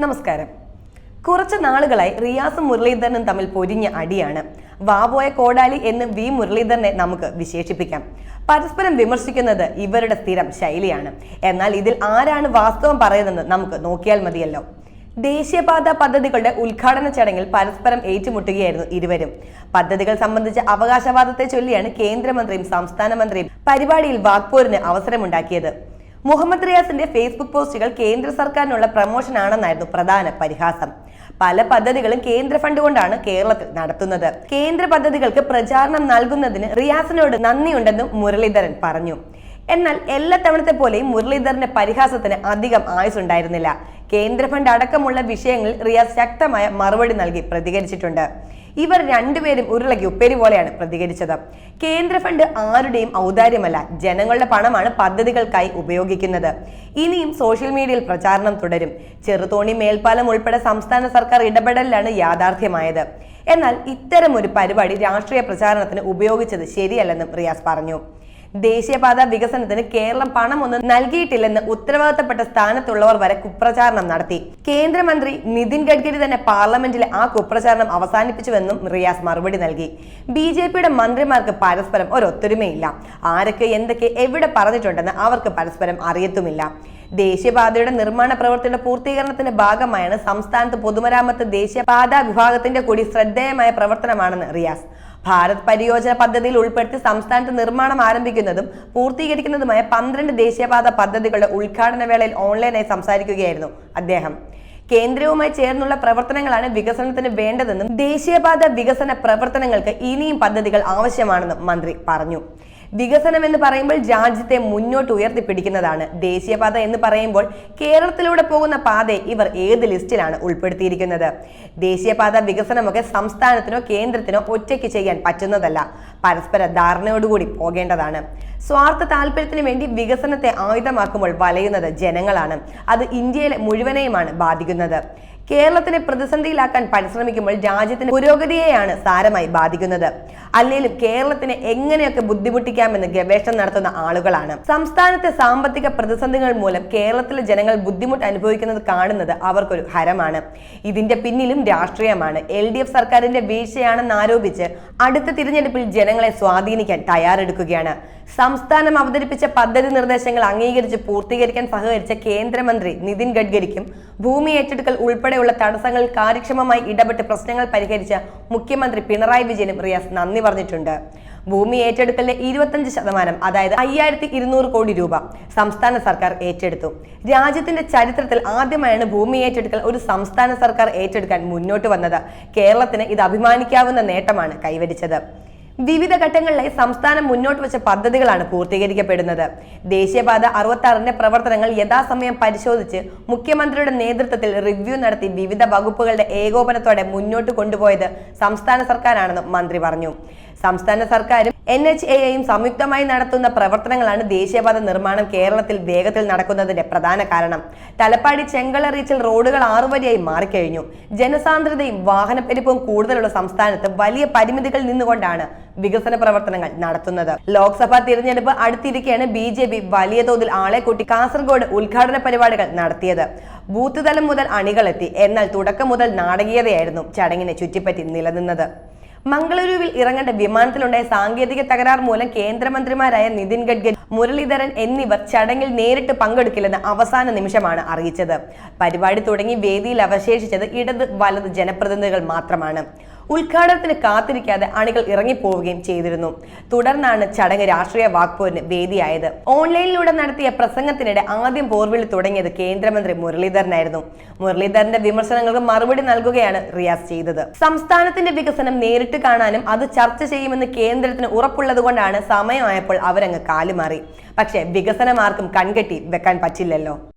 നമസ്കാരം. കുറച്ച് നാളുകളായി റിയാസും മുരളീധരനും തമ്മിൽ പൊരിഞ്ഞ അടിയാണ്. വാബോയ കോടാലി എന്ന് വി മുരളീധരനെ നമുക്ക് വിശേഷിപ്പിക്കാം. പരസ്പരം വിമർശിക്കുന്നത് ഇവരുടെ സ്ഥിരം ശൈലിയാണ്. എന്നാൽ ഇതിൽ ആരാണ് വാസ്തവം പറയുന്നതെന്ന് നമുക്ക് നോക്കിയാൽ മതിയല്ലോ. ദേശീയപാത പദ്ധതികളുടെ ഉദ്ഘാടന ചടങ്ങിൽ പരസ്പരം ഏറ്റുമുട്ടുകയായിരുന്നു ഇരുവരും. പദ്ധതികൾ സംബന്ധിച്ച അവകാശവാദത്തെ ചൊല്ലിയാണ് കേന്ദ്രമന്ത്രിയും സംസ്ഥാന മന്ത്രിയും പരിപാടിയിൽ വാക്പോരിന് അവസരമുണ്ടാക്കിയത്. മുഹമ്മദ് റിയാസിന്റെ ഫേസ്ബുക്ക് പോസ്റ്റുകൾ കേന്ദ്ര സർക്കാരിനുള്ള പ്രമോഷൻ ആണെന്നായിരുന്നു പ്രധാന പരിഹാസം. പല പദ്ധതികളും കേന്ദ്ര ഫണ്ട് കൊണ്ടാണ് കേരളത്തിൽ നടത്തുന്നത്. കേന്ദ്ര പദ്ധതികൾക്ക് പ്രചാരണം നൽകുന്നതിന് റിയാസിനോട് നന്ദിയുണ്ടെന്നും മുരളീധരൻ പറഞ്ഞു. എന്നാൽ എല്ലാ തവണത്തെ പോലെയും മുരളീധരന്റെ പരിഹാസത്തിന് അധികം ആയുസുണ്ടായിരുന്നില്ല. കേന്ദ്ര ഫണ്ട് അടക്കമുള്ള വിഷയങ്ങളിൽ റിയാസ് ശക്തമായ മറുപടി നൽകി പ്രതികരിച്ചിട്ടുണ്ട്. ഇവർ രണ്ടുപേരും ഉരുളയ്ക്ക് ഉപ്പേരി പോലെയാണ് പ്രതികരിച്ചത്. കേന്ദ്ര ഫണ്ട് ആരുടെയും ഔദാര്യമല്ല ജനങ്ങളുടെ പണമാണ് പദ്ധതികൾക്കായി ഉപയോഗിക്കുന്നത്. ഇനിയും സോഷ്യൽ മീഡിയയിൽ പ്രചാരണം തുടരും. ചെറുതോണി മേൽപ്പാലം ഉൾപ്പെടെ സംസ്ഥാന സർക്കാർ ഇടപെടലിലാണ് യാഥാർത്ഥ്യമായത്. എന്നാൽ ഇത്തരം ഒരു പരിപാടി രാഷ്ട്രീയ പ്രചാരണത്തിന് ഉപയോഗിച്ചത് ശരിയല്ലെന്നും റിയാസ് പറഞ്ഞു. ദേശീയപാത വികസനത്തിന് കേരളം പണമൊന്നും നൽകിയിട്ടില്ലെന്ന് ഉത്തരവാദിത്തപ്പെട്ട സ്ഥാനത്തുള്ളവർ വരെ കുപ്രചാരണം നടത്തി. കേന്ദ്രമന്ത്രി നിതിൻ ഗഡ്കരി തന്നെ പാർലമെന്റിലെ ആ കുപ്രചാരണം അവസാനിപ്പിച്ചുവെന്നും റിയാസ് മറുപടി നൽകി. ബി ജെ പിയുടെ മന്ത്രിമാർക്ക് പരസ്പരം ഒരൊത്തൊരുമയില്ല. ആരൊക്കെ എന്തൊക്കെ എവിടെ പറഞ്ഞിട്ടുണ്ടെന്ന് അവർക്ക് പരസ്പരം അറിയത്തുമില്ല. ദേശീയപാതയുടെ നിർമ്മാണ പ്രവൃത്തിയുടെ പൂർത്തീകരണത്തിന്റെ ഭാഗമായാണ് സംസ്ഥാനത്ത് പൊതുമരാമത്ത് ദേശീയപാതാ വിഭാഗത്തിന്റെ കൂടി ശ്രദ്ധേയമായ പ്രവർത്തനമാണെന്ന് റിയാസ്. ഭാരത് പരിയോജന പദ്ധതിയിൽ ഉൾപ്പെടുത്തി സംസ്ഥാനത്ത് നിർമ്മാണം ആരംഭിക്കുന്നതും പൂർത്തീകരിക്കുന്നതുമായ പന്ത്രണ്ട് ദേശീയപാത പദ്ധതികളുടെ ഉദ്ഘാടന വേളയിൽ ഓൺലൈനായി സംസാരിക്കുകയായിരുന്നു അദ്ദേഹം. കേന്ദ്രവുമായി ചേർന്നുള്ള പ്രവർത്തനങ്ങളാണ് വികസനത്തിന് വേണ്ടതെന്നും ദേശീയപാത വികസന പ്രവർത്തനങ്ങൾക്ക് ഇനിയും പദ്ധതികൾ ആവശ്യമാണെന്നും മന്ത്രി പറഞ്ഞു. വികസനം എന്ന് പറയുമ്പോൾ രാജ്യത്തെ മുന്നോട്ട് ഉയർത്തിപ്പിടിക്കുന്നതാണ്. ദേശീയപാത എന്ന് പറയുമ്പോൾ കേരളത്തിലൂടെ പോകുന്ന പാതയെ ഇവർ ഏത് ലിസ്റ്റിലാണ് ഉൾപ്പെടുത്തിയിരിക്കുന്നത്? ദേശീയപാത വികസനമൊക്കെ സംസ്ഥാനത്തിനോ കേന്ദ്രത്തിനോ ഒറ്റയ്ക്ക് ചെയ്യാൻ പറ്റുന്നതല്ല. പരസ്പര ധാരണയോടുകൂടി പോകേണ്ടതാണ്. സ്വാർത്ഥ താല്പര്യത്തിന് വേണ്ടി വികസനത്തെ ആയുധമാക്കുമ്പോൾ വലയുന്നത് ജനങ്ങളാണ്. അത് ഇന്ത്യയിലെ മുഴുവനെയുമാണ് ബാധിക്കുന്നത്. കേരളത്തിനെ പ്രതിസന്ധിയിലാക്കാൻ പരിശ്രമിക്കുമ്പോൾ രാജ്യത്തിന്റെ പുരോഗതിയെയാണ് സാരമായി ബാധിക്കുന്നത്. അല്ലെങ്കിലും കേരളത്തിനെ എങ്ങനെയൊക്കെ ബുദ്ധിമുട്ടിക്കാമെന്ന് ഗവേഷണം നടത്തുന്ന ആളുകളാണ്. സംസ്ഥാനത്തെ സാമ്പത്തിക പ്രതിസന്ധികൾ മൂലം കേരളത്തിലെ ജനങ്ങൾ ബുദ്ധിമുട്ട് അനുഭവിക്കുന്നത് കാണുന്നത് അവർക്കൊരു ഹരമാണ്. ഇതിന്റെ പിന്നിലും രാഷ്ട്രീയമാണ്. എൽ ഡി എഫ് സർക്കാരിന്റെ വീഴ്ചയാണെന്ന് ആരോപിച്ച് അടുത്ത തിരഞ്ഞെടുപ്പിൽ ജനങ്ങളെ സ്വാധീനിക്കാൻ തയ്യാറെടുക്കുകയാണ്. സംസ്ഥാനം അവതരിപ്പിച്ച പദ്ധതി നിർദ്ദേശങ്ങൾ അംഗീകരിച്ച് പൂർത്തീകരിക്കാൻ സഹകരിച്ച കേന്ദ്രമന്ത്രി നിതിൻ ഗഡ്കരിക്കും. ഭൂമി ഏറ്റെടുക്കൽ ഉൾപ്പെടെയുള്ള തടസ്സങ്ങൾ കാര്യക്ഷമമായി ഇടപെട്ട് പ്രശ്നങ്ങൾ പരിഹരിച്ച മുഖ്യമന്ത്രി പിണറായി വിജയനും റിയാസ് നന്ദി പറഞ്ഞിട്ടുണ്ട്. ഭൂമി ഏറ്റെടുക്കലിന്റെ ഇരുപത്തഞ്ച് ശതമാനം അതായത് അയ്യായിരത്തി ഇരുന്നൂറ് കോടി രൂപ സംസ്ഥാന സർക്കാർ ഏറ്റെടുത്തു. രാജ്യത്തിന്റെ ചരിത്രത്തിൽ ആദ്യമായാണ് ഭൂമി ഏറ്റെടുക്കൽ ഒരു സംസ്ഥാന സർക്കാർ ഏറ്റെടുക്കാൻ മുന്നോട്ട് വന്നത്. കേരളത്തിന് ഇത് അഭിമാനിക്കാവുന്ന നേട്ടമാണ് കൈവരിച്ചത്. വിവിധ ഘട്ടങ്ങളിലായി സംസ്ഥാനം മുന്നോട്ട് വെച്ച പദ്ധതികളാണ് പൂർത്തീകരിക്കപ്പെടുന്നത്. ദേശീയപാത അറുപത്തി ആറിന്റെ പ്രവർത്തനങ്ങൾ യഥാസമയം പരിശോധിച്ച് മുഖ്യമന്ത്രിയുടെ നേതൃത്വത്തിൽ റിവ്യൂ നടത്തി വിവിധ വകുപ്പുകളുടെ ഏകോപനത്തോടെ മുന്നോട്ട് കൊണ്ടുപോയത് സംസ്ഥാന സർക്കാരാണെന്നും മന്ത്രി പറഞ്ഞു. സംസ്ഥാന സർക്കാരും എൻ എച്ച് എയും സംയുക്തമായി നടത്തുന്ന പ്രവർത്തനങ്ങളാണ് ദേശീയപാത നിർമ്മാണം കേരളത്തിൽ വേഗത്തിൽ നടക്കുന്നതിന്റെ പ്രധാന കാരണം. തലപ്പാടി ചെങ്കള റീച്ചിൽ റോഡുകൾ ആറുവരിയായി മാറിക്കഴിഞ്ഞു. ജനസാന്ദ്രതയും വാഹനപ്പെരുപ്പവും കൂടുതലുള്ള സംസ്ഥാനത്ത് വലിയ പരിമിതികൾ നിന്നുകൊണ്ടാണ് വികസന പ്രവർത്തനങ്ങൾ നടത്തുന്നത്. ലോക്സഭാ തിരഞ്ഞെടുപ്പ് അടുത്തിരിക്കെയാണ് ബി ജെ പി വലിയ തോതിൽ ആളെ കൂട്ടി കാസർഗോഡ് ഉദ്ഘാടന പരിപാടികൾ നടത്തിയത്. ബൂത്ത് തലം മുതൽ അണികളെത്തി എന്നാൽ തുടക്കം മുതൽ നാടകീയതയായിരുന്നു ചടങ്ങിനെ ചുറ്റിപ്പറ്റി നിലനിന്നത്. മംഗളൂരുവിൽ ഇറങ്ങേണ്ട വിമാനത്തിലുണ്ടായ സാങ്കേതിക തകരാർ മൂലം കേന്ദ്രമന്ത്രിമാരായ നിതിൻ ഗഡ്കരി മുരളീധരൻ എന്നിവർ ചടങ്ങിൽ നേരിട്ട് പങ്കെടുക്കില്ലെന്ന് അവസാന നിമിഷമാണ് അറിയിച്ചത്. പരിപാടി തുടങ്ങി വേദിയിൽ അവശേഷിച്ചത് ഇടത് വലത് ജനപ്രതിനിധികൾ മാത്രമാണ്. ഉദ്ഘാടനത്തിന് കാത്തിരിക്കാതെ അണികൾ ഇറങ്ങിപ്പോവുകയും ചെയ്തിരുന്നു. തുടർന്നാണ് ചടങ്ങ് രാഷ്ട്രീയ വാക്പോരിന് വേദിയായത്. ഓൺലൈനിലൂടെ നടത്തിയ പ്രസംഗത്തിനിടെ ആദ്യം പോർവിളി തുടങ്ങിയത് കേന്ദ്രമന്ത്രി മുരളീധരനായിരുന്നു. മുരളീധരന്റെ വിമർശനങ്ങൾക്ക് മറുപടി നൽകുകയാണ് റിയാസ് ചെയ്തത്. സംസ്ഥാനത്തിന്റെ വികസനം നേരിട്ട് കാണാനും അത് ചർച്ച ചെയ്യുമെന്ന് കേന്ദ്രത്തിന് ഉറപ്പുള്ളതുകൊണ്ടാണ് സമയമായപ്പോൾ അവരങ്ങ് കാലുമാറി. പക്ഷേ വികസനം ആർക്കും കൺകെട്ടി വെക്കാൻ പറ്റില്ലല്ലോ.